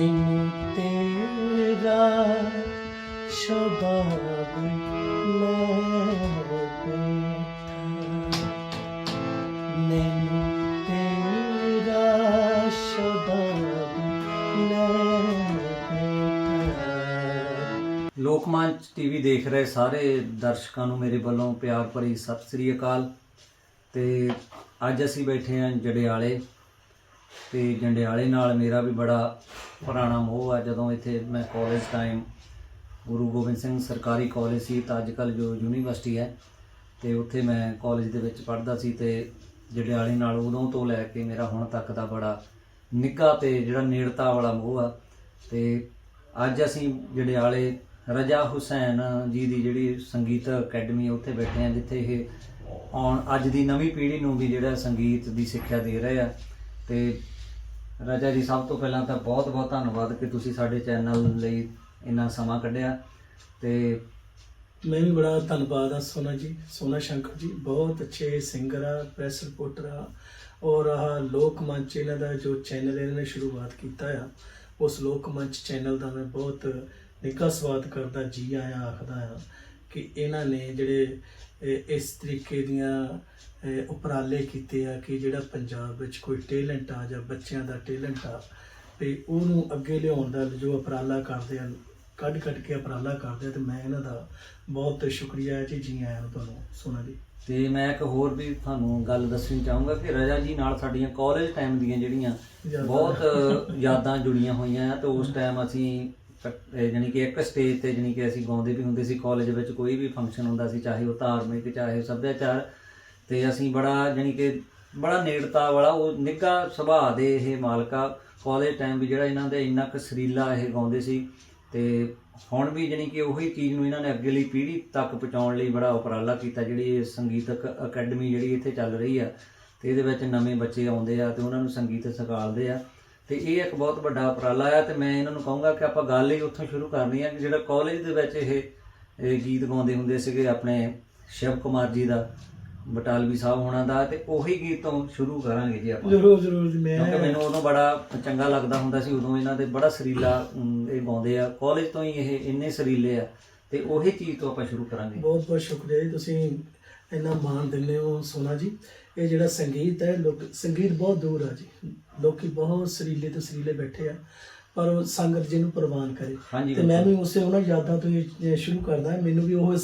ਮੈਨੂੰ ਤੇਰਾ ਸ਼ਬਦ ਲੈ ਮੈਨੂੰ ਤੇਰਾ ਸ਼ਬਦ ਲੋਕਮੰਚ ਟੀਵੀ ਦੇਖ ਰਹੇ ਸਾਰੇ ਦਰਸ਼ਕਾਂ ਨੂੰ ਮੇਰੇ ਵੱਲੋਂ ਪਿਆਰ ਭਰੀ ਸਤਿ ਸ੍ਰੀ ਅਕਾਲ। ਤੇ ਅੱਜ ਅਸੀਂ ਬੈਠੇ ਹਾਂ ਜੰਡਿਆਲੇ। ਤੇ ਜੰਡਿਆਲੇ ਨਾਲ ਮੇਰਾ ਵੀ ਬੜਾ ਪੁਰਾਣਾ ਮੋਹ ਆ। ਜਦੋਂ ਇੱਥੇ ਮੈਂ ਕਾਲਜ ਟਾਈਮ ਗੁਰੂ ਗੋਬਿੰਦ ਸਿੰਘ ਸਰਕਾਰੀ ਕਾਲਜ ਸੀ, ਤਾਂ ਅੱਜ ਕੱਲ੍ਹ ਜੋ ਯੂਨੀਵਰਸਿਟੀ ਹੈ, ਤੇ ਉੱਥੇ ਮੈਂ ਕਾਲਜ ਦੇ ਵਿੱਚ ਪੜ੍ਹਦਾ ਸੀ ਤੇ ਜੰਡਿਆਲੇ ਨਾਲ ਉਦੋਂ ਤੋਂ ਲੈ ਕੇ ਮੇਰਾ ਹੁਣ ਤੱਕ ਦਾ ਬੜਾ ਨਿੱਘਾ ਤੇ ਜਿਹੜਾ ਨੇੜਤਾ ਵਾਲਾ ਮੋਹ ਆ। ਤੇ ਅੱਜ ਅਸੀਂ ਜੰਡਿਆਲੇ ਰਜਾ ਹੁਸੈਨ ਜੀ ਦੀ ਜਿਹੜੀ ਸੰਗੀਤ ਅਕੈਡਮੀ ਉੱਥੇ ਬੈਠੇ ਆ ਜਿੱਥੇ ਇਹ ਆਉਣ ਅੱਜ ਦੀ ਨਵੀਂ ਪੀੜ੍ਹੀ ਨੂੰ ਵੀ ਜਿਹੜਾ ਸੰਗੀਤ ਦੀ ਸਿੱਖਿਆ ਦੇ ਰਹੇ ਆ। ਤੇ ਰਾਜਾ ਜੀ, ਸਭ ਤੋਂ ਪਹਿਲਾਂ ਤਾਂ ਬਹੁਤ ਬਹੁਤ ਧੰਨਵਾਦ ਕਿ ਤੁਸੀਂ ਸਾਡੇ ਚੈਨਲ ਲਈ ਇੰਨਾ ਸਮਾਂ ਕੱਢਿਆ ਤੇ ਮੈਂ ਵੀ ਬੜਾ ਧੰਨਵਾਦ ਆ ਸੋਨਾ ਜੀ, ਸੋਨਾ ਸ਼ੰਕਰ ਜੀ। ਬਹੁਤ ਅੱਛੇ ਸਿੰਗਰ ਆ ਪ੍ਰੈਸ ਰਿਪੋਰਟਰ ਆ ਔਰ ਆਹ ਲੋਕ ਮੰਚ ਇਹਨਾਂ ਦਾ ਜੋ ਚੈਨਲ ਇਹਨਾਂ ਨੇ ਸ਼ੁਰੂਆਤ ਕੀਤਾ ਆ, ਉਸ ਲੋਕ ਮੰਚ ਚੈਨਲ ਦਾ ਮੈਂ ਬਹੁਤ ਨਿੱਘਾ ਸਵਾਗਤ ਕਰਦਾ, ਜੀ ਆਇਆਂ ਆਖਦਾ ਆ ਕਿ ਇਹਨਾਂ ਨੇ ਜਿਹੜੇ ਇਸ ਤਰੀਕੇ ਦੀਆਂ ਉਪਰਾਲੇ ਕੀਤੇ ਆ ਕਿ ਜਿਹੜਾ ਪੰਜਾਬ ਵਿੱਚ ਕੋਈ ਟੈਲੈਂਟ ਆ ਜਾਂ ਬੱਚਿਆਂ ਦਾ ਟੈਲੈਂਟ ਆ ਤੇ ਉਹਨੂੰ ਅੱਗੇ ਲਿਆਉਣ ਦਾ ਜੋ ਉਪਰਾਲਾ ਕਰਦੇ ਆ ਕੱਢ ਕੱਢ ਕੇ ਉਪਰਾਲਾ ਕਰਦੇ ਆ ਤੇ ਮੈਂ ਇਹਨਾਂ ਦਾ ਬਹੁਤ ਸ਼ੁਕਰੀਆ ਹੈ ਜੀ ਜੀ ਆਇਆਂ ਨੂੰ ਤੁਹਾਨੂੰ ਸੋਨਾ ਜੀ ਤੇ ਮੈਂ ਇੱਕ ਹੋਰ ਵੀ ਤੁਹਾਨੂੰ ਗੱਲ ਦੱਸਣੀ ਚਾਹੂੰਗਾ ਕਿ ਰਜਾ ਜੀ ਨਾਲ ਸਾਡੀਆਂ ਕਾਲਜ ਟਾਈਮ ਦੀਆਂ ਜਿਹੜੀਆਂ। ਬਹੁਤ ਯਾਦਾਂ ਜੁੜੀਆਂ ਹੋਈਆਂ ਆ ਤੇ ਉਸ ਟਾਈਮ ਅਸੀਂ ਜਾਣੀ ਕਿ ਇੱਕ ਸਟੇਜ ਤੇ ਜਾਣੀ ਕਿ ਅਸੀਂ ਗਾਉਂਦੇ ਵੀ ਹੁੰਦੇ ਸੀ ਕਾਲਜ ਵਿੱਚ ਕੋਈ ਵੀ ਫੰਕਸ਼ਨ ਹੁੰਦਾ ਸੀ ਚਾਹੇ ਉਹ ਧਾਰਮਿਕ ਚਾਹੇ ਸੱਭਿਆਚਾਰ ਤੇ ਅਸੀਂ ਬੜਾ ਜਾਣੀ ਕਿ ਬੜਾ ਨੇੜਤਾ ਵਾਲਾ, ਉਹ ਨਿੱਘਾ ਸੁਭਾਅ ਦੇ ਇਹ ਮਾਲਕਾ ਕਾਲਜ ਟਾਈਮ ਵੀ ਜਿਹੜਾ ਇਹਨਾਂ ਦੇ ਇੰਨਾ ਕੁ ਸਰੀਲਾ ਇਹ ਗਾਉਂਦੇ ਸੀ। ਤੇ ਹੁਣ ਵੀ ਜਾਣੀ ਕਿ ਉਹੀ ਚੀਜ਼ ਨੂੰ ਇਹਨਾਂ ਨੇ ਅੱਗੇ ਲਈ ਪੀੜ੍ਹੀ ਤੱਕ ਪਹੁੰਚਾਉਣ ਲਈ ਬੜਾ ਉਪਰਾਲਾ ਕੀਤਾ, ਜਿਹੜੀ ਇਹ ਸੰਗੀਤਕ ਅਕੈਡਮੀ ਜਿਹੜੀ ਇੱਥੇ ਚੱਲ ਰਹੀ ਆ। ਤੇ ਇਹਦੇ ਵਿੱਚ ਨਵੇਂ ਬੱਚੇ ਆਉਂਦੇ ਆ ਤੇ ਉਹਨਾਂ ਨੂੰ ਸੰਗੀਤ ਸਿਖਾਲਦੇ ਆ। ਤੇ ਇਹ ਇੱਕ ਬਹੁਤ ਵੱਡਾ ਉਪਰਾਲਾ ਆ ਤੇ ਮੈਂ ਇਹਨਾਂ ਨੂੰ ਕਹੂੰਗਾ ਕਿ ਆਪਾਂ ਗੱਲ ਹੀ ਉੱਥੋਂ ਸ਼ੁਰੂ ਕਰਨੀ ਆ ਕਿ ਜਿਹੜਾ ਕਾਲਜ ਦੇ ਵਿੱਚ ਇਹ ਗੀਤ ਗਾਉਂਦੇ ਹੁੰਦੇ ਸੀਗੇ ਆਪਣੇ ਸ਼ਿਵ ਕੁਮਾਰ ਜੀ ਦਾ। ਬਟਾਲਵੀ ਸਾਹਿਬ ਹੋਣਾ ਦਾ ਤੇ ਉਹੀ ਗੀਤ ਤੋਂ ਸ਼ੁਰੂ ਕਰਾਂਗੇ ਜੀ ਆਪਾਂ। ਜ਼ਰੂਰ ਜ਼ਰੂਰ ਜੀ ਕਿਉਂਕਿ ਮੈਂ ਮੈਨੂੰ ਉਦੋਂ ਬੜਾ ਚੰਗਾ ਲੱਗਦਾ ਹੁੰਦਾ ਸੀ ਉਦੋਂ ਇਹਨਾਂ ਦੇ ਬੜਾ ਸਰੀਲਾ ਇਹ ਗਾਉਂਦੇ ਆ। ਕਾਲਜ ਤੋਂ ਹੀ ਇਹ ਇੰਨੇ ਸਰੀਲੇ ਆ ਤੇ ਉਹੀ ਚੀਜ਼ ਤੋਂ ਆਪਾਂ ਸ਼ੁਰੂ ਕਰਾਂਗੇ। ਬਹੁਤ ਬਹੁਤ ਸ਼ੁਕਰੀਆ ਜੀ ਤੁਸੀਂ ਇੰਨਾ ਮਾਣ ਦਿੰਦੇ ਹੋ ਸੋਨਾ ਜੀ। ਇਹ ਜਿਹੜਾ ਸੰਗੀਤ ਹੈ ਲੋਕ ਸੰਗੀਤ ਬਹੁਤ ਦੂਰ ਆ ਜੀ। ਲੋਕੀ ਬਹੁਤ ਸਰੀਲੇ ਤੇ ਸਰੀਲੇ ਬੈਠੇ ਆ। ਪਰ ਉਹ ਸੰਗਤ ਜਿਹਨੂੰ ਪ੍ਰਵਾਨ ਕਰੇ। ਤੇ ਮੈਂ ਵੀ ਉਸੇ ਉਹਨਾਂ ਯਾਦਾਂ ਤੋਂ ਹੀ ਸ਼ੁਰੂ ਕਰਦਾ ਮੈਨੂੰ ਵੀ ਉਹ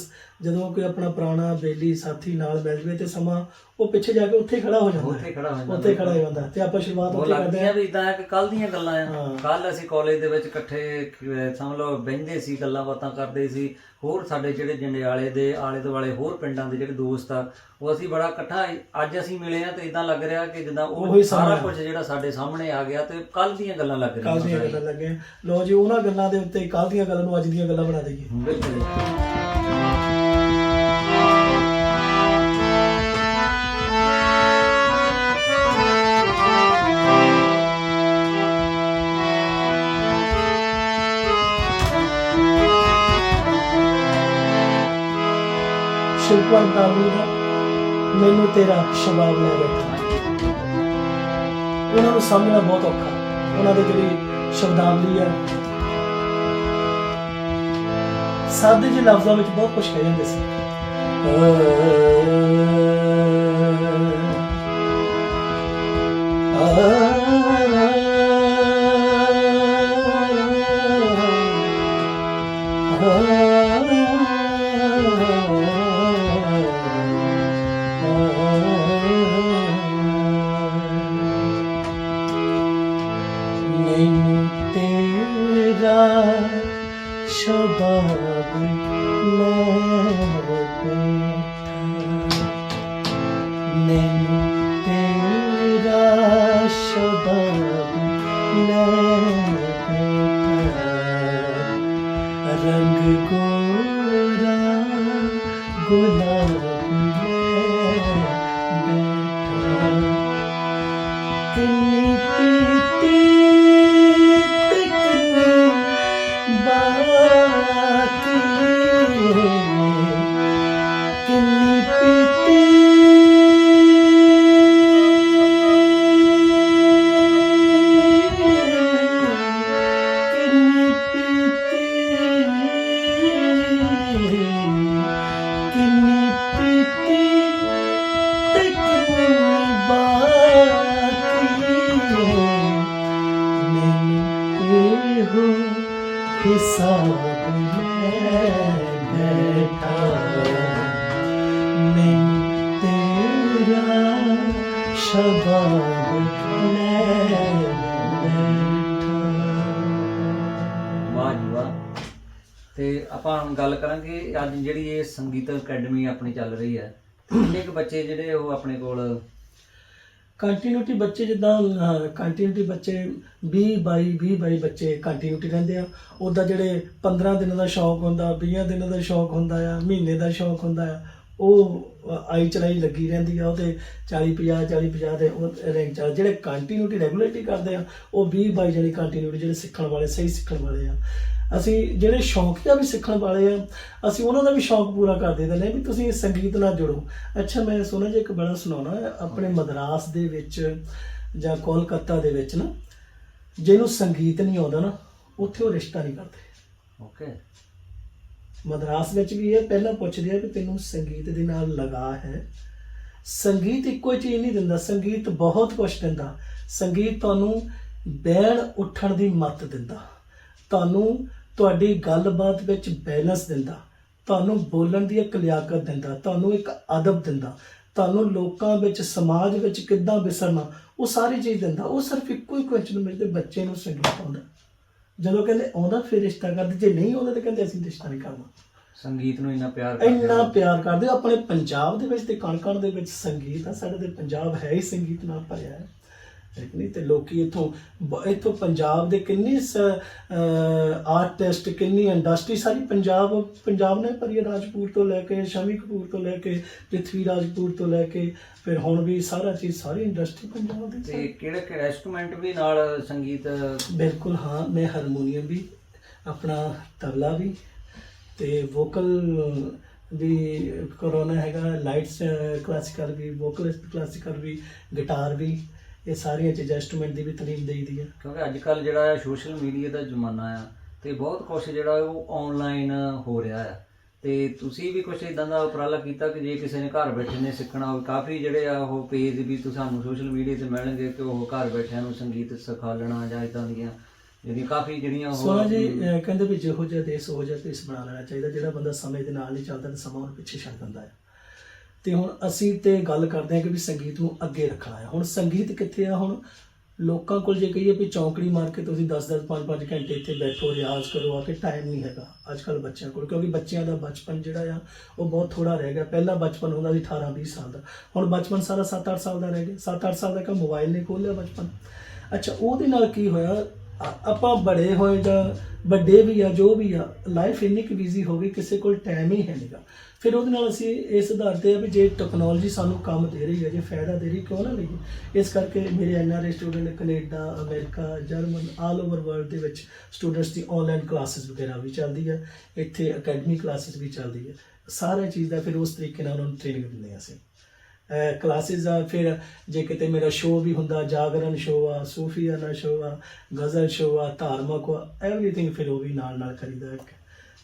ਜਦੋਂ ਕੋਈ ਆਪਣਾ ਪੁਰਾਣਾ ਬੇਲੀ ਸਾਥੀ ਨਾਲ ਮਿਲ ਜਵੇ ਤੇ ਸਮਾਂ ਉਹ ਪਿੱਛੇ ਜਾ ਕੇ ਉੱਥੇ ਖੜਾ ਹੋ ਜਾਂਦਾ ਉੱਥੇ ਖੜਾ ਹੋ ਜਾਂਦਾ ਉੱਥੇ ਖੜਾ ਹੋ ਜਾਂਦਾ। ਤੇ ਆਪਾਂ ਸ਼ੁਰੂਆਤ ਉੱਥੇ ਕਰਦੇ ਹਾਂ। ਵੀ ਇਦਾਂ ਕਿ ਕੱਲ ਦੀਆਂ ਗੱਲਾਂ ਆ। ਕੱਲ ਅਸੀਂ ਕਾਲਜ ਦੇ ਵਿੱਚ ਇਕੱਠੇ ਸਮਝ ਲਓ ਬਹਿੰਦੇ ਸੀ ਗੱਲਾਂ ਬਾਤਾਂ ਕਰਦੇ ਸੀ। ਹੋਰ ਸਾਡੇ ਜਿਹੜੇ ਜੰਡਿਆਲੇ ਦੇ ਆਲੇ ਦੁਆਲੇ ਹੋਰ ਪਿੰਡਾਂ ਦੇ ਜਿਹੜੇ ਦੋਸਤ ਆ ਉਹ ਅਸੀਂ ਬੜਾ ਇਕੱਠਾ ਅੱਜ ਅਸੀਂ ਮਿਲੇ ਆ ਤੇ ਇਦਾਂ ਲੱਗ ਰਿਹਾ ਕਿ ਜਿੱਦਾਂ ਉਹ ਸਾਰਾ। ਕੁਝ ਜਿਹੜਾ ਸਾਡੇ ਸਾਹਮਣੇ ਆ ਗਿਆ ਤੇ ਕੱਲ ਦੀਆਂ ਗੱਲਾਂ ਲੱਗ ਰਹੀਆਂ ਕੱਲ ਦੀਆਂ ਗੱਲਾਂ ਲੱਗੇ ਲੋ ਜੀ ਉਹਨਾਂ ਗੱਲਾਂ ਦੇ ਉੱਤੇ ਕੱਲ ਦੀਆਂ ਗੱਲਾਂ ਨੂੰ ਅੱਜ ਦੀਆਂ ਗੱਲਾਂ ਬਣਾ ਦਈਏ। ਬਿਲਕੁਲ ਜੀ। ਸ਼ਿਲਪਾਂ ਮੈਨੂੰ ਤੇਰਾ ਸ਼ਬਾਬ ਲੈ ਬੈਠਾ ਉਹਨਾਂ ਨੂੰ ਸਮਝਣਾ ਬਹੁਤ ਔਖਾ। ਉਹਨਾਂ ਦੇ ਜਿਹੜੀ ਸ਼ਬਦਾਵਲੀ ਆ ਸਾਦੇ ਜਿਹੇ ਲਫ਼ਜ਼ਾਂ ਵਿੱਚ ਬਹੁਤ ਕੁਝ ਕਹਿ ਜਾਂਦੇ ਸੀ। ਮੈਨੂੰ ਮੈਨੂੰ ਤੇ ਆਪਾਂ ਹੁਣ ਗੱਲ ਕਰਾਂਗੇ, ਅੱਜ ਜਿਹੜੀ ਇਹ ਸੰਗੀਤ ਅਕੈਡਮੀ ਆਪਣੀ ਚੱਲ ਰਹੀ ਹੈ, ਕਿੰਨੇ ਕੁ ਬੱਚੇ ਜਿਹੜੇ ਉਹ ਆਪਣੇ ਕੋਲ? ਕੰਟੀਨਿਊਟੀ ਬੱਚੇ ਜਿੱਦਾਂ ਕੰਟੀਨਿਊਟੀ ਬੱਚੇ 20 22 20 22 ਬੱਚੇ ਕੰਟੀਨਿਊਟੀ ਰਹਿੰਦੇ ਆ। ਉਹਦਾ ਜਿਹੜੇ 15 ਦਿਨਾਂ ਦਾ ਸ਼ੌਕ ਹੁੰਦਾ 20 ਦਿਨਾਂ ਦਾ ਸ਼ੌਕ ਹੁੰਦਾ ਆ, ਮਹੀਨੇ ਦਾ ਸ਼ੌਕ ਹੁੰਦਾ ਆ ਉਹ ਆਈ ਚਲਾਈ ਲੱਗੀ ਰਹਿੰਦੀ ਆ ਉਹਦੇ 40 50 40 50 ਦੇ ਉਹ ਰੈਂਕ ਚੱਲ ਜਿਹੜੇ ਕੰਟੀਨਿਊਟੀ ਰੈਗੂਲਰਲੀ ਕਰਦੇ ਆ ਉਹ 20 22 ਜਿਹੜੀ ਕੰਟੀਨਿਊਟੀ ਜਿਹੜੇ ਸਿੱਖਣ ਵਾਲੇ ਸਹੀ ਸਿੱਖਣ ਵਾਲੇ ਆ। ਅਸੀਂ ਜਿਹੜੇ ਸ਼ੌਕੀਆ ਵੀ ਸਿੱਖਣ ਵਾਲੇ ਆ ਅਸੀਂ ਉਹਨਾਂ ਦਾ ਵੀ ਸ਼ੌਕ ਪੂਰਾ ਕਰ ਦਿੰਦੇ ਨੇ ਵੀ ਤੁਸੀਂ ਸੰਗੀਤ ਨਾਲ ਜੁੜੋ। ਅੱਛਾ ਮੈਂ ਸੁਣਿਆ ਜੇ ਇੱਕ ਬੜਾ ਸੁਣਾਉਣਾ ਆਪਣੇ ਮਦਰਾਸ ਦੇ ਵਿੱਚ ਜਾਂ ਕੋਲਕਾਤਾ ਦੇ ਵਿੱਚ ਨਾ ਜਿਹਨੂੰ ਸੰਗੀਤ ਨਹੀਂ ਆਉਂਦਾ ਨਾ ਉੱਥੇ ਉਹ ਰਿਸ਼ਤਾ ਨਹੀਂ ਕਰਦੇ। ਓਕੇ ਮਦਰਾਸ ਵਿੱਚ ਵੀ ਇਹ ਪਹਿਲਾਂ ਪੁੱਛਦੇ ਆ ਕਿ ਤੈਨੂੰ ਸੰਗੀਤ ਦੇ ਨਾਲ ਲਗਾ ਹੈ। ਸੰਗੀਤ ਇੱਕੋ ਹੀ ਚੀਜ਼ ਨਹੀਂ ਦਿੰਦਾ, ਸੰਗੀਤ ਬਹੁਤ ਕੁਝ ਦਿੰਦਾ। ਸੰਗੀਤ ਤੁਹਾਨੂੰ ਬਹਿਣ ਉੱਠਣ ਦੀ ਮੱਤ ਦਿੰਦਾ। ਤੁਹਾਨੂੰ ਤੁਹਾਡੀ ਗੱਲਬਾਤ ਵਿੱਚ ਬੈਲੈਂਸ ਦਿੰਦਾ। ਤੁਹਾਨੂੰ ਬੋਲਣ ਦੀ ਇੱਕ ਲਿਆਕਤ ਦਿੰਦਾ। ਤੁਹਾਨੂੰ ਇੱਕ ਅਦਬ ਦਿੰਦਾ। ਤੁਹਾਨੂੰ ਲੋਕਾਂ ਵਿੱਚ, ਸਮਾਜ ਵਿੱਚ ਕਿੱਦਾਂ ਵਿਸਰਨਾ, ਉਹ ਸਾਰੀ ਚੀਜ਼ ਦਿੰਦਾ। ਉਹ ਸਿਰਫ ਇੱਕੋ ਹੀ ਕੁਐਸਚਨ ਮਿਲਦੇ, ਬੱਚੇ ਨੂੰ ਸੰਗੀਤ ਆਉਂਦਾ। ਜਦੋਂ ਕਹਿੰਦੇ ਆਉਂਦਾ ਫਿਰ ਰਿਸ਼ਤਾ ਕਰਦੇ ਜੇ ਨਹੀਂ ਆਉਂਦਾ ਤਾਂ ਕਹਿੰਦੇ ਅਸੀਂ ਰਿਸ਼ਤਾ ਨਹੀਂ ਕਰਨਾ ਸੰਗੀਤ ਨੂੰ ਇੰਨਾ ਪਿਆਰ ਕਰਦੇ ਇੰਨਾ ਹੋ। ਪਿਆਰ ਕਰਦੇ ਹੋ। ਆਪਣੇ ਪੰਜਾਬ ਦੇ ਵਿੱਚ ਤੇ ਕਣ ਕਣ ਦੇ ਵਿੱਚ ਸੰਗੀਤ ਆ ਸਾਡੇ ਤੇ ਪੰਜਾਬ ਹੈ ਹੀ ਸੰਗੀਤ ਨਾਲ ਭਰਿਆ ਹੈ ਨਹੀਂ ਤੇ ਲੋਕੀ ਇਥੋਂ ਇਥੋਂ ਪੰਜਾਬ ਦੇ ਕਿੰਨੀ ਆਰਟਿਸਟ ਕਿੰਨੀ ਇੰਡਸਟਰੀ ਸਾਰੀ ਪੰਜਾਬ ਪੰਜਾਬ ਨੇ ਭਰੀ ਹੈ ਰਾਜਪੂਤ ਤੋਂ ਲੈ ਕੇ ਸ਼ਮੀ ਕਪੂਰ ਤੋਂ ਲੈ ਕੇ ਪ੍ਰਿਥਵੀ ਰਾਜਪੂਤ ਤੋਂ ਲੈ ਕੇ ਫਿਰ ਹੁਣ ਵੀ ਸਾਰਾ ਚੀਜ਼ ਸਾਰੀ ਇੰਡਸਟਰੀ ਪੰਜਾਬ ਦੀ ਤੇ ਕਿਹੜੇ ਕਿਹੜੇ ਇੰਸਟਰੂਮੈਂਟ ਵੀ ਨਾਲ ਸੰਗੀਤ ਬਿਲਕੁਲ ਹਾਂ ਮੈਂ ਹਾਰਮੋਨੀਅਮ ਵੀ ਆਪਣਾ ਤਬਲਾ ਵੀ ਤੇ ਵੋਕਲ ਵੀ ਕਰੋਨਾ ਹੈਗਾ ਲਾਈਟਸ ਕਲਾਸਿਕਲ ਵੀ ਵੋਕਲਿਸਟ ਕਲਾਸਿਕਲ ਵੀ ਗਿਟਾਰ ਵੀ ਇਹ ਸਾਰੀਆਂ ਚੀਜ਼ਾਂ ਇੰਸਟਰੂਮੈਂਟ ਦੀ ਵੀ ਤਾਲੀਮ ਦੇਈਦੀ ਹੈ ਕਿਉਂਕਿ ਅੱਜ ਕੱਲ ਜਿਹੜਾ ਹੈ ਸੋਸ਼ਲ ਮੀਡੀਆ ਦਾ ਜ਼ਮਾਨਾ ਆ ਤੇ ਬਹੁਤ ਕੁਝ ਜਿਹੜਾ ਉਹ ਆਨਲਾਈਨ ਹੋ ਰਿਹਾ ਆ। ਤੇ ਤੁਸੀਂ ਵੀ ਕੁਝ ਇਦਾਂ ਦਾ ਉਪਰਾਲਾ ਕੀਤਾ ਕਿ ਜੇ ਕਿਸੇ ਨੇ ਘਰ ਬੈਠੇ ਨੇ ਸਿੱਖਣਾ ਹੋਵੇ ਕਾਫੀ ਜਿਹੜੇ ਆ ਉਹ ਪੇਜ ਵੀ ਤੁਹਾਨੂੰ ਸੋਸ਼ਲ ਮੀਡੀਆ ਤੇ ਮਿਲਣਗੇ ਕਿ ਉਹ ਘਰ ਬੈਠਿਆਂ ਨੂੰ ਸੰਗੀਤ ਸਿਖਾ ਲੈਣਾ ਜਾਂ ਇਦਾਂ ਦੀਆਂ ਜਿਹੜੀਆਂ ਕਾਫੀ ਜਿਹੜੀਆਂ ਉਹ ਸੋਨਾ ਜੀ ਕਹਿੰਦੇ ਵੀ ਜਿਹੋ ਜਿਹਾ ਦੇਸ਼ ਉਹ ਜਿਹਾ ਦੇਸ਼ ਬਣਾ ਲੈਣਾ ਚਾਹੀਦਾ ਜਿਹੜਾ ਬੰਦਾ ਸਮੇਂ ਦੇ ਨਾਲ ਨਹੀਂ ਚੱਲਦਾ ਤਾਂ ਸਮਾਂ ਉਹਨੂੰ ਪਿੱਛੇ ਛੱਡ ਦਿੰਦਾ ਹੈ ਤੇ ਹੁਣ ਅਸੀਂ ਤੇ ਗੱਲ ਕਰਦੇ ਹਾਂ ਕਿ ਵੀ ਸੰਗੀਤ ਨੂੰ ਅੱਗੇ ਰੱਖਣਾ ਹੈ। ਹੁਣ ਸੰਗੀਤ ਕਿੱਥੇ ਆ? ਹੁਣ ਲੋਕਾਂ ਕੋਲ ਜੇ ਕਹੀਏ ਵੀ ਚੌਂਕੜੀ ਮਾਰ ਕੇ ਤੁਸੀਂ 10-10 5-5 ਘੰਟੇ ਇੱਥੇ ਬੈਠੋ, ਰਿਆਜ਼ ਕਰੋ, ਆ ਕੇ ਟਾਈਮ ਨਹੀਂ ਹੈਗਾ ਅੱਜ ਕੱਲ ਬੱਚਿਆਂ ਕੋਲ, ਕਿਉਂਕਿ ਬੱਚਿਆਂ ਦਾ ਬਚਪਨ ਜਿਹੜਾ ਆ, ਉਹ ਬਹੁਤ ਥੋੜਾ ਰਹਿ ਗਿਆ। ਪਹਿਲਾਂ ਬਚਪਨ ਹੁੰਦਾ ਸੀ 18-20 ਸਾਲ ਦਾ। ਹੁਣ ਬਚਪਨ ਸਾਰਾ 7-8 ਸਾਲ ਦਾ ਰਹਿ ਗਿਆ। 7-8 ਸਾਲ ਦਾ ਕਾ ਮੋਬਾਈਲ ਨੇ ਖੋਲ ਬਚਪਨ। ਅੱਛਾ, ਉਹਦੇ ਨਾਲ ਕੀ ਹੋਇਆ? ਆਪਾਂ ਬੜੇ ਹੋਏ ਜਾਂ ਵੱਡੇ ਵੀ ਆ, ਜੋ ਵੀ ਆ ਲਾਈਫ ਇੰਨੀ ਕੁ ਬਿਜ਼ੀ ਹੋ ਗਈ, ਕਿਸੇ ਕੋਲ ਟਾਈਮ ਹੀ ਹੈ ਨਹੀਂਗਾ ਫਿਰ ਉਹਦੇ ਨਾਲ ਅਸੀਂ ਇਸ ਆਧਾਰ ਤੇ ਆ ਵੀ ਜੇ ਟੈਕਨੋਲੋਜੀ ਸਾਨੂੰ ਕੰਮ ਦੇ ਰਹੀ ਹੈ, ਜੇ ਫਾਇਦਾ ਦੇ ਰਹੀ, ਕਿਉਂ ਨਾ ਲਈਏ? ਇਸ ਕਰਕੇ ਮੇਰੇ NRI student Canada, America, German all over world ਦੇ ਵਿੱਚ ਸਟੂਡੈਂਟਸ ਦੀ ਆਨਲਾਈਨ ਕਲਾਸਿਸ ਵਗੈਰਾ ਵੀ ਚੱਲਦੀ ਆ, ਇੱਥੇ ਅਕੈਡਮੀ ਕਲਾਸਿਸ ਵੀ ਚੱਲਦੀ ਹੈ ਸਾਰੇ ਚੀਜ਼ ਦਾ ਫਿਰ ਉਸ ਤਰੀਕੇ ਨਾਲ ਉਹਨਾਂ ਨੂੰ ਟ੍ਰੇਨਿੰਗ ਦਿੰਦੇ ਹਾਂ ਅਸੀਂ। ਕਲਾਸਿਸ ਆ, ਫਿਰ ਜੇ ਕਿਤੇ ਮੇਰਾ ਸ਼ੋਅ ਵੀ ਹੁੰਦਾ, ਜਾਗਰਣ ਸ਼ੋਅ ਆ, ਸੂਫੀਆਨਾ ਸ਼ੋਅ ਆ, ਗਜ਼ਲ ਸ਼ੋਅ ਆ, ਧਾਰਮਿਕ ਆ ਐਵਰੀਥਿੰਗ ਫਿਰ ਉਹ ਵੀ ਨਾਲ ਨਾਲ ਕਰੀਦਾ ਹੈ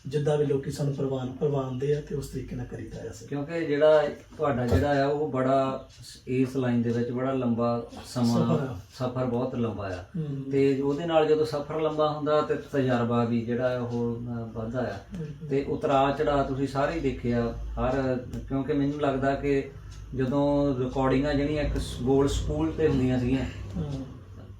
ਜਿੱਦਾਂ ਵੀ ਲੋਕੀ ਸਾਨੂੰ ਪ੍ਰਵਾਨ ਪ੍ਰਵਾਨਦੇ ਆ ਤੇ ਉਸ ਤਰੀਕੇ ਨਾਲ ਕਰੀਦਾ ਅਸੀਂ। ਕਿਉਂਕਿ ਜਿਹੜਾ ਤੁਹਾਡਾ ਜਿਹੜਾ ਆ ਉਹ ਬੜਾ ਇਸ ਲਾਈਨ ਦੇ ਵਿੱਚ ਬੜਾ ਲੰਬਾ ਸਮਾਂ ਸਫ਼ਰ ਆ। ਸਫ਼ਰ ਬਹੁਤ ਲੰਬਾ ਆ। ਹਮ, ਤੇ ਉਹਦੇ ਨਾਲ ਜਦੋਂ ਸਫ਼ਰ ਲੰਬਾ ਹੁੰਦਾ ਤੇ ਤਜਰਬਾ ਵੀ ਜਿਹੜਾ ਉਹ ਅ, ਵੱਧਦਾ ਆ। ਤੇ ਉਤਰਾ ਚੜਾ ਤੁਸੀਂ ਸਾਰੇ ਹੀ ਦੇਖਿਆ ਹਰ ਕਿਉਂਕਿ ਮੈਨੂੰ ਲੱਗਦਾ ਕਿ ਜਦੋਂ ਰਿਕਾਰਡਿੰਗਾਂ ਜਿਹੜੀਆਂ ਇੱਕ ਗੋਲ ਸਕੂਲ ਤੇ ਹੁੰਦੀਆਂ ਸੀਗੀਆਂ ਹਾਂ,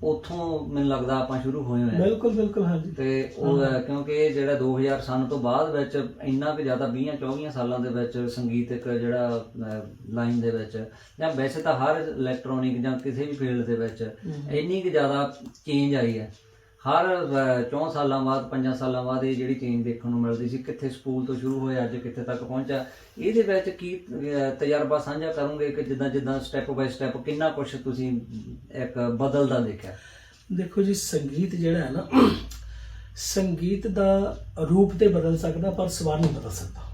ਉੱਥੋਂ ਮੈਨੂੰ ਲੱਗਦਾ ਆਪਾਂ ਸ਼ੁਰੂ ਹੋਏ ਹੋਏ ਆ। ਬਿਲਕੁਲ ਬਿਲਕੁਲ ਹਾਂਜੀ। ਤੇ ਉਹ ਹੈ। ਕਿਉਂਕਿ ਇਹ ਜਿਹੜਾ 2000 ਸਨ ਤੋਂ ਬਾਅਦ ਵਿੱਚ ਇੰਨਾ ਕੁ ਜ਼ਿਆਦਾ 20 24 ਸਾਲਾਂ ਦੇ ਵਿੱਚ ਸੰਗੀਤਕ ਜਿਹੜਾ ਲਾਈਨ ਦੇ ਵਿੱਚ ਜਾਂ ਵੈਸੇ ਤਾਂ ਹਰ ਇਲੈਕਟ੍ਰੋਨਿਕ ਜਾਂ ਕਿਸੇ ਵੀ ਫੀਲਡ ਦੇ ਵਿੱਚ। ਇੰਨੀ ਕੁ ਜ਼ਿਆਦਾ ਚੇਂਜ ਆਈ ਹੈ। ਹਰ 4 ਸਾਲਾਂ ਬਾਅਦ 5 ਸਾਲਾਂ ਬਾਅਦ ਇਹ ਜਿਹੜੀ ਚੇਂਜ ਦੇਖਣ ਨੂੰ ਮਿਲਦੀ ਸੀ, ਕਿੱਥੇ ਸਕੂਲ ਤੋਂ ਸ਼ੁਰੂ ਹੋਇਆ, ਅੱਜ ਕਿੱਥੇ ਤੱਕ ਪਹੁੰਚਿਆ, ਇਹਦੇ ਵਿੱਚ ਕੀ ਤਜਰਬਾ ਸਾਂਝਾ ਕਰੋਗੇ ਕਿ ਜਿੱਦਾਂ ਜਿੱਦਾਂ ਸਟੈਪ ਬਾਈ ਸਟੈਪ ਕਿੰਨਾ ਕੁਝ ਤੁਸੀਂ ਇੱਕ ਬਦਲਦਾ ਦੇਖਿਆ? ਦੇਖੋ ਜੀ, ਸੰਗੀਤ ਜਿਹੜਾ ਹੈ ਨਾ, ਸੰਗੀਤ ਦਾ ਰੂਪ ਤੇ ਬਦਲ ਸਕਦਾ, ਪਰ ਸਵਰ ਨਹੀਂ ਬਦਲ ਸਕਦਾ।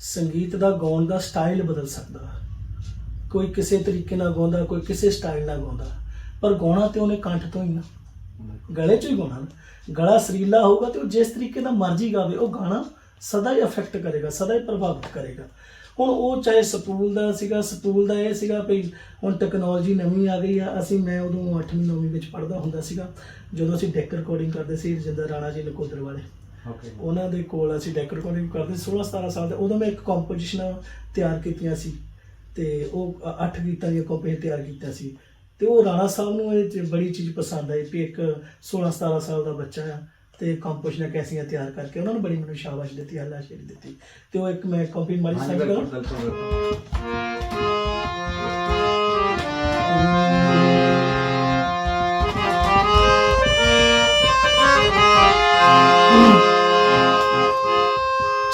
ਸੰਗੀਤ ਦਾ ਗਾਉਣ ਦਾ ਸਟਾਈਲ ਬਦਲ ਸਕਦਾ। ਕੋਈ ਕਿਸੇ ਤਰੀਕੇ ਨਾਲ ਗਾਉਂਦਾ, ਕੋਈ ਕਿਸੇ ਸਟਾਈਲ ਨਾਲ ਗਾਉਂਦਾ, ਪਰ ਗਾਉਣਾ ਤੇ ਉਹਨੇ ਕੰਠ ਤੋਂ ਹੀ ਨਾ। ਗਲੇ 'ਚ ਹੀ ਗਾਉਣਾ ਨਾ। ਗਲਾ ਸਰੀਲਾ ਹੋਊਗਾ ਤੇ ਉਹ ਜਿਸ ਤਰੀਕੇ ਦਾ ਮਰਜ਼ੀ ਗਾਵੇ ਉਹ ਗਾਣਾ ਸਦਾ ਹੀ ਅਫੈਕਟ ਕਰੇਗਾ ਸਦਾ ਹੀ ਪ੍ਰਭਾਵਿਤ ਕਰੇਗਾ। ਹੁਣ ਉਹ ਚਾਹੇ ਸਕੂਲ ਦਾ ਸੀਗਾ ਸਕੂਲ ਦਾ ਇਹ ਸੀਗਾ ਵੀ ਹੁਣ ਟੈਕਨੋਲੋਜੀ ਨਵੀਂ ਆ ਗਈ ਆ ਅਸੀਂ ਮੈਂ ਉਦੋਂ 8ਵੀਂ 9ਵੀਂ ਵਿੱਚ ਪੜ੍ਹਦਾ ਹੁੰਦਾ ਸੀਗਾ ਜਦੋਂ ਅਸੀਂ ਡੈਕ ਰਿਕਾਰਡਿੰਗ ਕਰਦੇ ਸੀ ਰਜਿੰਦਰ ਰਾਣਾ ਜੀ ਨਕੋਦਰ ਵਾਲੇ। ਓਕੇ ਉਹਨਾਂ ਦੇ ਕੋਲ ਅਸੀਂ ਡੈਕ ਰਿਕਾਰਡਿੰਗ ਕਰਦੇ 16 17 ਸਾਲ ਦੇ ਉਦੋਂ ਮੈਂ ਇੱਕ ਕੰਪੋਜੀਸ਼ਨ ਤਿਆਰ ਕੀਤੀਆਂ ਸੀ ਤੇ ਉਹ 8 ਗੀਤਾਂ ਦੀਆਂ ਕੰਪੋਜੀਸ਼ਨ ਤਿਆਰ ਕੀਤੀਆਂ ਸੀ। ਤੇ ਉਹ ਰਾਣਾ ਸਾਹਿਬ ਨੂੰ ਇਹ 'ਚ ਬੜੀ ਚੀਜ਼ ਪਸੰਦ ਆਈ ਵੀ ਇੱਕ 16 17 ਸਾਲ ਦਾ ਬੱਚਾ ਆ ਤੇ ਕੰਪੋਜੀਸ਼ਨਾਂ ਕੈਸੀਆਂ ਤਿਆਰ ਕਰਕੇ ਉਹਨਾਂ ਨੂੰ ਬੜੀ ਮੈਨੂੰ ਸ਼ਾਬਾਸ਼ ਦਿੱਤੀ ਅੱਲਾ ਸ਼ੇਰੀ ਦਿੱਤੀ। ਤੇ ਉਹ ਇੱਕ ਮੈਂ ਕੰਪਨੀ ਮਾਰੀ ਬਿਲਕੁਲ ਬਿਲਕੁਲ।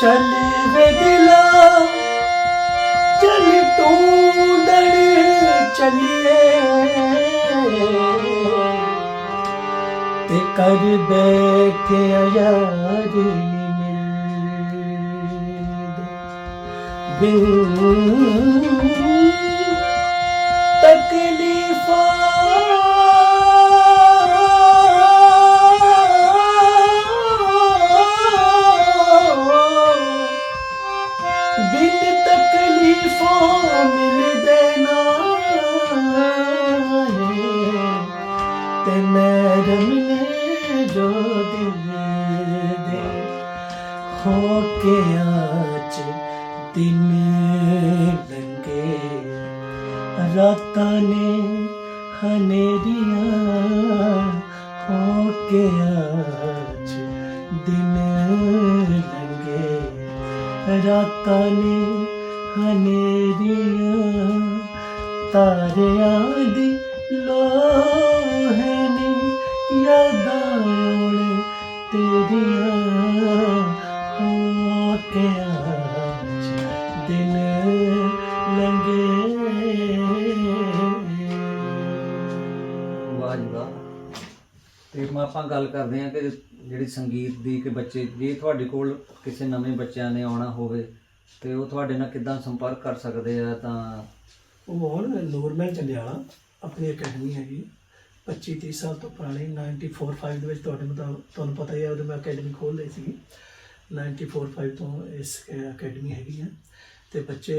ਚੱਲੇ ਵੇ ਦਿਲਾ ਚੱਲ ਟੂੰਡਣ ਚੱਲੀਏ। ਕਰ ਬੈਠੇ ਯਾਰੀ ਮਿਲਦੇ ਬਿਨ ਤਕਲੀਫਾਂ ਤੇ ਮੈਂ ਰਮਨੇ ਜੋ ਦਿਲ ਦੇ ਹੋ ਕੇ ਆਚ ਦਿਨ ਲੰਗੇ ਰਾਤਾਂ ਨੇ ਹਨੇਰੀਆਂ ਹੋ ਕੇ ਆਚ ਦਿਨ ਲੰਗੇ ਰਾਤਾਂ ਨੇ ਤੇਰੀਆਂ ਹੋ ਕੇ ਦਿਨ ਲੰਗੇ ਵਾਹ। ਵਾਹ ਤੇ ਮੈਂ ਆਪਾਂ ਗੱਲ ਕਰਦੇ ਹਾਂ ਕਿ ਜਿਹੜੀ ਸੰਗੀਤ ਦੀ ਕਿ ਬੱਚੇ, ਜੇ ਤੁਹਾਡੇ ਕੋਲ ਕਿਸੇ ਨਵੇਂ ਬੱਚਿਆਂ ਨੇ ਆਉਣਾ ਹੋਵੇ ਤੇ ਉਹ ਤੁਹਾਡੇ ਨਾਲ ਕਿੱਦਾਂ ਸੰਪਰਕ ਕਰ ਸਕਦੇ ਆ ਤਾਂ? ਉਹ ਹੁਣ ਨੂਰਮਹਿਲ ਜੰਡਿਆਲਾ ਆਪਣੀ ਅਕੈਡਮੀ ਹੈਗੀ। 25 30 ਸਾਲ ਤੋਂ ਪੁਰਾਣੀ 94 5 ਦੇ ਵਿੱਚ ਤੁਹਾਡੇ ਮੁਤਾਬਕ ਤੁਹਾਨੂੰ ਪਤਾ ਹੀ ਹੈ ਉਦੋਂ ਮੈਂ ਅਕੈਡਮੀ ਖੋਲ ਲਈ ਸੀਗੀ। 94 5 ਤੋਂ ਇਸ ਅਕੈਡਮੀ ਹੈਗੀ ਹੈ ਤੇ ਬੱਚੇ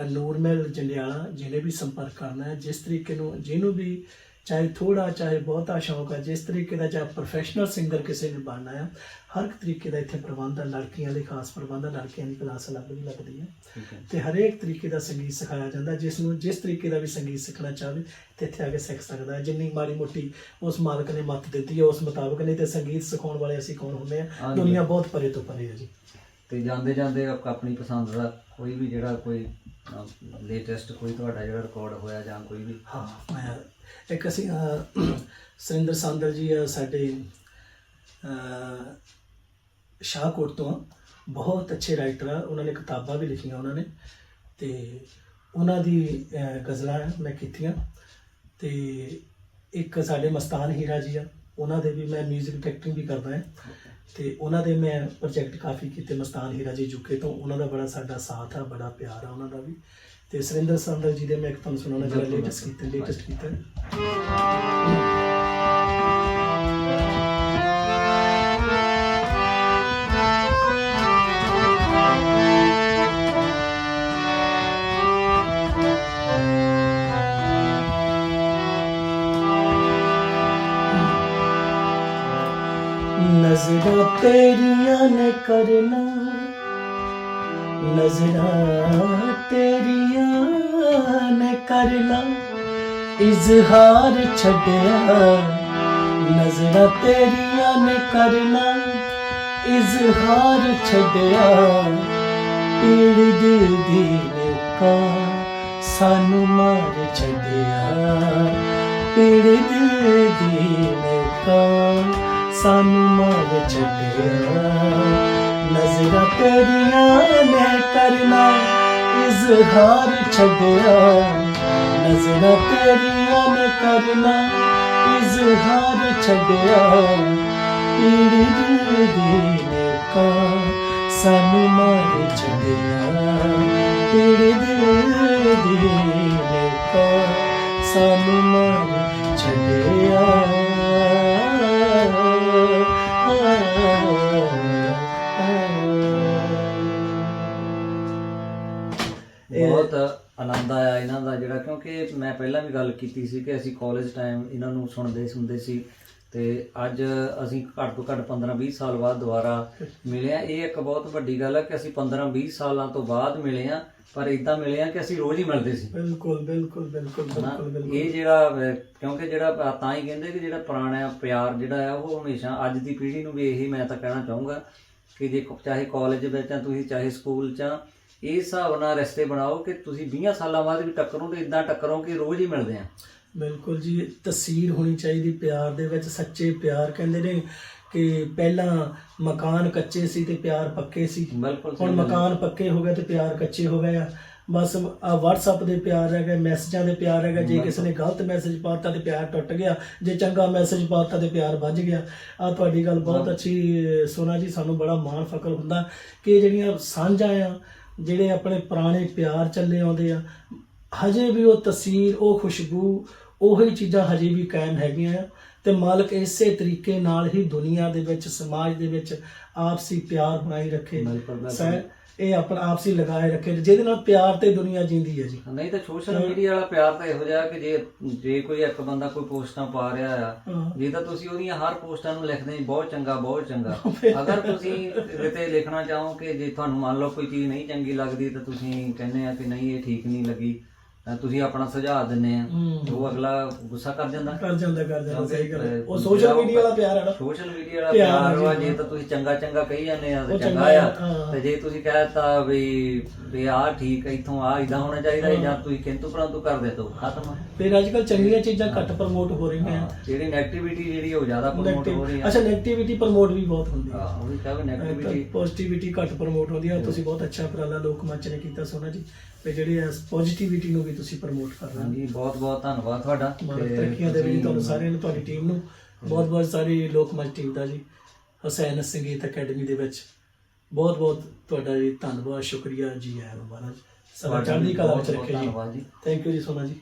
ਅ, ਨੂਰਮਹਿਲ ਜੰਡਿਆਲਾ ਜਿਹਨੇ ਵੀ ਸੰਪਰਕ ਕਰਨਾ ਹੈ ਜਿਸ ਤਰੀਕੇ ਨੂੰ ਜਿਹਨੂੰ ਵੀ ਚਾਹੇ ਥੋੜਾ ਚਾਹੇ ਬਹੁਤਾ ਸ਼ੌਕ ਹੈ ਜਿਸ ਤਰੀਕੇ ਦਾ ਚਾਹੇ ਪ੍ਰੋਫੈਸ਼ਨਲ ਸਿੰਗਰ ਕਿਸੇ ਨੇ ਬਣਨਾ ਹੈ ਹਰ ਇੱਕ ਤਰੀਕੇ ਦਾ ਇੱਥੇ ਪ੍ਰਬੰਧ ਹੈ ਲੜਕੀਆਂ ਲਈ ਖਾਸ ਪ੍ਰਬੰਧ ਹੈ ਲੜਕੀਆਂ ਦੀ ਕਲਾਸ ਅਲੱਗ ਵੀ ਲੱਗਦੀ ਹੈ ਤੇ ਹਰੇਕ ਤਰੀਕੇ ਦਾ ਸੰਗੀਤ ਸਿਖਾਇਆ ਜਾਂਦਾ। ਜਿਸ ਨੂੰ ਜਿਸ ਤਰੀਕੇ ਦਾ ਵੀ ਸੰਗੀਤ ਸਿੱਖਣਾ ਚਾਹਵੇ ਤੇ ਇੱਥੇ ਆ ਕੇ ਸਿੱਖ ਸਕਦਾ ਹੈ ਜਿੰਨੀ ਮਾੜੀ ਮੋਟੀ ਉਸ ਮਾਲਕ ਨੇ ਮੱਤ ਦਿੱਤੀ ਹੈ ਉਸ ਮੁਤਾਬਕ ਨਹੀਂ ਤੇ ਸੰਗੀਤ ਸਿਖਾਉਣ ਵਾਲੇ ਅਸੀਂ ਕੌਣ ਹੁੰਦੇ ਆ। ਦੁਨੀਆ ਬਹੁਤ ਪਰੇ ਤੋਂ ਪਰੇ ਹੈ ਜੀ ਤੇ ਜਾਂਦੇ ਜਾਂਦੇ ਆਪ- ਆਪਣੀ ਪਸੰਦ ਦਾ ਕੋਈ ਵੀ ਜਿਹੜਾ ਕੋਈ ਲੇਟੈਸਟ ਕੋਈ ਤੁਹਾਡਾ ਜਿਹੜਾ ਰਿਕਾਰਡ ਹੋਇਆ ਜਾਂ ਕੋਈ ਵੀ? ਹਾਂ ਮੈਂ ਇੱਕ ਅਸੀਂ ਅਹ, ਸੁਰਿੰਦਰ ਸੰਦਰ ਜੀ ਆ ਸਾਡੇ ਸ਼ਾਹਕੋਟ ਤੋਂ ਆ। ਬਹੁਤ ਅੱਛੇ ਰਾਈਟਰ ਆ। ਉਹਨਾਂ ਨੇ ਕਿਤਾਬਾਂ ਵੀ ਲਿਖੀਆਂ ਉਹਨਾਂ ਨੇ ਤੇ ਉਹਨਾਂ ਦੀ ਗਜ਼ਲਾਂ ਮੈਂ ਕੀਤੀਆਂ ਤੇ ਇੱਕ ਸਾਡੇ ਮਸਤਾਨ ਹੀਰਾ ਜੀ ਆ। ਉਹਨਾਂ ਦੇ ਵੀ ਮੈਂ 뮤직 ਡਾਇਰੈਕਟਿੰਗ ਵੀ ਕਰਦਾ ਹਾਂ। ਤੇ ਉਹਨਾਂ ਦੇ ਮੈਂ ਪ੍ਰੋਜੈਕਟ ਕਾਫੀ ਕੀਤੇ ਮਸਤਾਨ ਹੀਰਾ ਜੀ ਜੁਕੇ ਤੋਂ। ਉਹਨਾਂ ਦਾ ਬੜਾ ਸਾਡਾ ਸਾਥ ਆ ਬੜਾ ਪਿਆਰ ਆ ਉਹਨਾਂ ਦਾ ਵੀ। ਤੇ ਸੁਰਿੰਦਰ ਸੰਦਰ ਜੀ ਦੇ ਮੈਂ ਇੱਕ ਤੁਹਾਨੂੰ ਸੁਣਾਉਣਾ ਜਿਹੜਾ ਲੇਟੈਸਟ ਕੀਤਾ। ਲੇਟੈਸਟ ਕੀਤਾ। ਤੇਰੀਆਂ ਨੇ ਕਰਨਾ, ਨਜ਼ਰਾਂ ਤੇਰੀਆਂ ਨੇ ਕਰਨਾ, ਇਜ਼ਹਾਰ ਛੱਡਿਆ, ਨਜ਼ਰਾਂ ਤੇਰੀਆਂ ਨੇ ਕਰਨਾ, ਇਜ਼ਹਾਰ ਛੱਡਿਆ, ਪੀੜ ਦਿਲ ਦੀ ਨੇ ਸਾਨੂੰ ਮਾਰ ਛੱਡਿਆ, ਪੀੜ ਦਿਲ ਦੀ ਨੇ ਸਾਨੂੰ ਮਾਰ ਛੱਡਿਆ ਨਜ਼ਰਾਂ ਤੇਰੀਆਂ ਨੇ ਕਰਨਾ ਇਜ਼ਹਾਰ ਛੱਡਿਆ ਨਜ਼ਰਾਂ ਤੇਰੀਆਂ ਨੇ ਕਰਨਾ ਇਜ਼ਹਾਰ ਛੱਡਿਆ ਪੀੜ ਦਿਲ ਦੀ ਨੇ ਕਾ ਸਾਨੂੰ ਮਾਰ ਛੱਡਿਆ ਪੀੜ ਦਿਲ ਦੀ ਵੀ ਗੱਲ ਕੀਤੀ ਸੀ ਕਿ ਅਸੀਂ ਕਾਲਜ ਟਾਈਮ ਇਹਨਾਂ ਨੂੰ ਸੁਣਦੇ ਸੁਣਦੇ ਸੀ ਤੇ ਅੱਜ ਅਸੀਂ ਘੱਟ ਤੋਂ ਘੱਟ 15-20 ਸਾਲ ਬਾਅਦ ਦੁਬਾਰਾ ਮਿਲੇ ਆ ਇਹ ਇੱਕ ਬਹੁਤ ਵੱਡੀ ਗੱਲ ਹੈ ਕਿ ਅਸੀਂ 15-20 ਸਾਲਾਂ ਤੋਂ ਬਾਅਦ ਮਿਲੇ ਆ ਪਰ ਇਦਾਂ ਮਿਲੇ ਆ ਕਿ ਅਸੀਂ ਰੋਜ਼ ਹੀ ਮਿਲਦੇ ਸੀ। ਬਿਲਕੁਲ ਬਿਲਕੁਲ ਬਿਲਕੁਲ? ਬਿਲਕੁਲ ਇਹ ਜਿਹੜਾ ਕਿਉਂਕਿ ਜਿਹੜਾ ਤਾਂ ਹੀ ਕਹਿੰਦੇ ਕਿ ਜਿਹੜਾ ਪੁਰਾਣਾ ਪਿਆਰ ਜਿਹੜਾ ਆ ਉਹ ਹਮੇਸ਼ਾ ਅੱਜ ਦੀ ਪੀੜ੍ਹੀ ਨੂੰ ਵੀ ਇਹੀ ਮੈਂ ਤਾਂ ਕਹਿਣਾ ਚਾਹੂੰਗਾ ਕਿ ਜੇ ਚਾਹੇ ਕਾਲਜ ਵਿੱਚ ਆ ਤੁਸੀਂ ਚਾਹੇ ਸਕੂਲ 'ਚ ਇਹ ਹਿਸਾਬ ਨਾਲ ਰਿਸ਼ਤੇ ਬਣਾਓ ਕਿ ਤੁਸੀਂ 20 ਸਾਲਾਂ ਬਾਅਦ ਵੀ ਟੱਕਰੋ ਤੇ ਇਦਾਂ ਟੱਕਰੋ ਕਿ ਰੋਜ਼ ਹੀ ਮਿਲਦੇ ਆ। ਬਿਲਕੁਲ ਜੀ ਤਸਵੀਰ ਹੋਣੀ ਚਾਹੀਦੀ ਪਿਆਰ ਦੇ ਵਿੱਚ ਸੱਚੇ ਪਿਆਰ ਕਹਿੰਦੇ ਨੇ ਕਿ ਪਹਿਲਾਂ ਮਕਾਨ ਕੱਚੇ ਸੀ ਤੇ ਪਿਆਰ ਪੱਕੇ ਸੀ। ਬਿਲਕੁਲ ਹੁਣ। ਮਕਾਨ ਪੱਕੇ ਹੋ ਗਏ ਤੇ ਪਿਆਰ ਕੱਚੇ ਹੋ ਗਏ ਆ। ਬਸ ਆ WhatsApp ਦੇ ਪਿਆਰ ਹੈਗਾ ਮੈਸੇਜਾਂ ਦੇ ਪਿਆਰ ਹੈਗਾ ਜੇ ਕਿਸੇ ਨੇ ਗਲਤ ਮੈਸੇਜ ਪਾਤਾ ਤੇ ਪਿਆਰ ਟੁੱਟ ਗਿਆ ਜੇ ਚੰਗਾ ਮੈਸੇਜ ਪਾਤਾ ਤੇ ਪਿਆਰ ਵੱਜ ਗਿਆ। ਆ ਤੁਹਾਡੀ ਗੱਲ ਬਹੁਤ ਅੱਛੀ ਸੋਨਾ ਜੀ ਸਾਨੂੰ ਬੜਾ ਮਾਣ ਫਖਰ ਹੁੰਦਾ ਕਿ ਜਿਹੜੀਆਂ ਸਾਂਝਾਂ ਆ ਜਿਹੜੇ ਆਪਣੇ ਪੁਰਾਣੇ ਪਿਆਰ ਚੱਲੇ ਆਉਂਦੇ ਆ ਹਜੇ ਵੀ ਉਹ ਤਸਵੀਰ ਉਹ ਖੁਸ਼ਬੂ ਉਹੀ ਚੀਜ਼ਾਂ ਹਜੇ ਵੀ ਕਾਇਮ ਹੈਗੀਆਂ ਆ ਤੇ ਮਾਲਕ ਇਸੇ ਤਰੀਕੇ ਨਾਲ ਹੀ ਦੁਨੀਆ ਦੇ ਵਿੱਚ ਸਮਾਜ ਦੇ ਵਿੱਚ ਆਪਸੀ ਪਿਆਰ ਬਣਾਈ ਰੱਖੇ। ਸਹਿ ਇਹ ਆਪਣਾ ਆਪਸੀ ਲਗਾਏ ਰੱਖੇ ਜਿਹਦੇ ਨਾਲ ਪਿਆਰ ਤੇ ਦੁਨੀਆ ਜਿੰਦੀ ਹੈ ਜੀ। ਨਹੀਂ ਤਾਂ ਸੋਸ਼ਲ ਮੀਡੀਆ ਵਾਲਾ ਪਿਆਰ ਤਾਂ ਇਹੋ ਜਿਹਾ ਕਿ ਜੇ ਜੇ ਕੋਈ ਇੱਕ ਬੰਦਾ ਕੋਈ ਪੋਸਟਾਂ ਪਾ ਰਿਹਾ ਆ। ਜੇ ਤਾਂ ਤੁਸੀਂ ਉਹਦੀਆਂ ਹਰ ਪੋਸਟਾਂ ਨੂੰ ਲਿਖਦੇ ਬਹੁਤ ਚੰਗਾ ਬਹੁਤ ਚੰਗਾ। ਅਗਰ ਤੁਸੀਂ ਕਿਤੇ ਲਿਖਣਾ ਚਾਹੋ ਕਿ ਜੇ ਤੁਹਾਨੂੰ ਮੰਨ ਲਓ ਕੋਈ ਚੀਜ਼ ਨਹੀਂ ਚੰਗੀ ਲੱਗਦੀ ਤਾਂ ਤੁਸੀਂ ਕਹਿੰਦੇ ਆ ਕਿ ਨਹੀਂ ਇਹ ਠੀਕ ਨਹੀਂ ਲੱਗੀ। ਤਾਂ ਤੁਸੀਂ ਆਪਣਾ ਸੁਝਾਅ ਦਿੰਦੇ ਆ। ਹੂੰ। ਉਹ ਅਗਲਾ ਗੁੱਸਾ ਕਰ ਜਾਂਦਾ। ਕਰ ਜਾਂਦਾ ਕਰ ਜਾਂਦਾ ਸਹੀ ਗੱਲ ਹੈ। ਉਹ ਸੋਸ਼ਲ ਮੀਡੀਆ ਵਾਲਾ ਪਿਆਰ ਹੈ ਨਾ। ਸੋਸ਼ਲ ਮੀਡੀਆ ਵਾਲਾ ਪਿਆਰ ਪਿਆਰ ਵਾ ਜੀ। ਤਾਂ ਤੁਸੀਂ ਚੰਗਾ ਚੰਗਾ ਕਹੀ ਜਾਂਦੇ ਆ ਤਾਂ ਉਹ ਚੰਗਾ ਚੰਗਾ ਆ। ਆ, ਹਾਂ। ਤੇ ਜੇ ਤੁਸੀਂ ਕਹਿਤਾ ਵੀ ਵੀ ਆਹ ਠੀਕ ਹੈ ਇਥੋਂ ਆ ਇਦਾਂ ਹੋਣਾ ਚਾਹੀਦਾ ਹੈ ਜਾਂ ਤੁਸੀਂ ਕਿੰਤੂ ਪਰੰਤੂ ਕਰਦੇ ਤੋ ਖਤਮ ਆ। ਫਿਰ ਅੱਜ ਕੱਲ ਚੰਗੀਆਂ ਚੀਜ਼ਾਂ ਘੱਟ ਪ੍ਰਮੋਟ ਹੋ ਰਹੀਆਂ। ਆ ਜਿਹੜੀ ਨੈਗੇਟਿਵਿਟੀ ਜਿਹੜੀ ਉਹ ਜ਼ਿਆਦਾ ਪ੍ਰਮੋਟ ਹੋ ਰਹੀ Negative- ਆ। ਅੱਛਾ 네ਗੇਟਿਵਿਟੀ ਪ੍ਰਮੋਟ ਵੀ ਬਹੁਤ ਹੁੰਦੀ ਹੈ। ਹਾਂ ਉਹ ਵੀ ਕਹਵੇ ਨੈਗੇਟਿਵਿਟੀ ਪੋਜ਼ਿਟਿਵਿਟੀ ਘੱਟ ਪ੍ਰਮੋਟ ਹੁੰਦੀ ਹੈ। ਤੁਸੀਂ ਬਹੁਤ ਅੱਛਾ ਉਪਰਾਲਾ ਲੋਕ ਮੰਚ ਨੇ ਕੀਤਾ ਸੋਨਾ ਜੀ। ਤੇ ਜਿਹੜੀ ਹੈ ਪੋਜ਼ਿਟਿਵਿਟੀ ਨੂੰ ਵੀ ਤੁਸੀਂ ਪ੍ਰਮੋਟ ਕਰ ਰਹੇ ਹੋ। ਹਾਂਜੀ ਬਹੁਤ ਬਹੁਤ ਧੰਨਵਾਦ ਤੁਹਾਡਾ। ਤੇ ਤਰੱਕੀਆਂ ਦੇ ਤੁਸੀਂ- ਤੁਹਾਨੂੰ ਸਾਰਿਆਂ ਨੂੰ ਤੁਹਾਡੀ ਟੀਮ ਨੂੰ। ਬਹੁਤ ਬਹੁਤ ਸਾਰੀ ਲੋਕ ਮੰਚ ਟੀਮ ਦਾ ਜੀ। ਹੁਸੈਨ ਸੰਗੀਤ ਅਕੈਡਮੀ ਦੇ ਵਿੱਚ। ਬਹੁਤ ਬਹੁਤ ਤੁਹਾਡਾ ਜੀ ਧੰਨਵਾਦ ਸ਼ੁਕਰੀਆ ਜੀ ਆਇਆਂ ਨੂੰ ਮਹਾਰਾਜ। ਸਦਾ ਚੜ੍ਹਦੀ ਕਲਾ ਵਿੱਚ ਰੱਖੇ ਜੀ। ਧੰਨਵਾਦ ਜੀ। ਥੈਂਕ ਯੂ ਜੀ ਸੋਨਾ ਜੀ।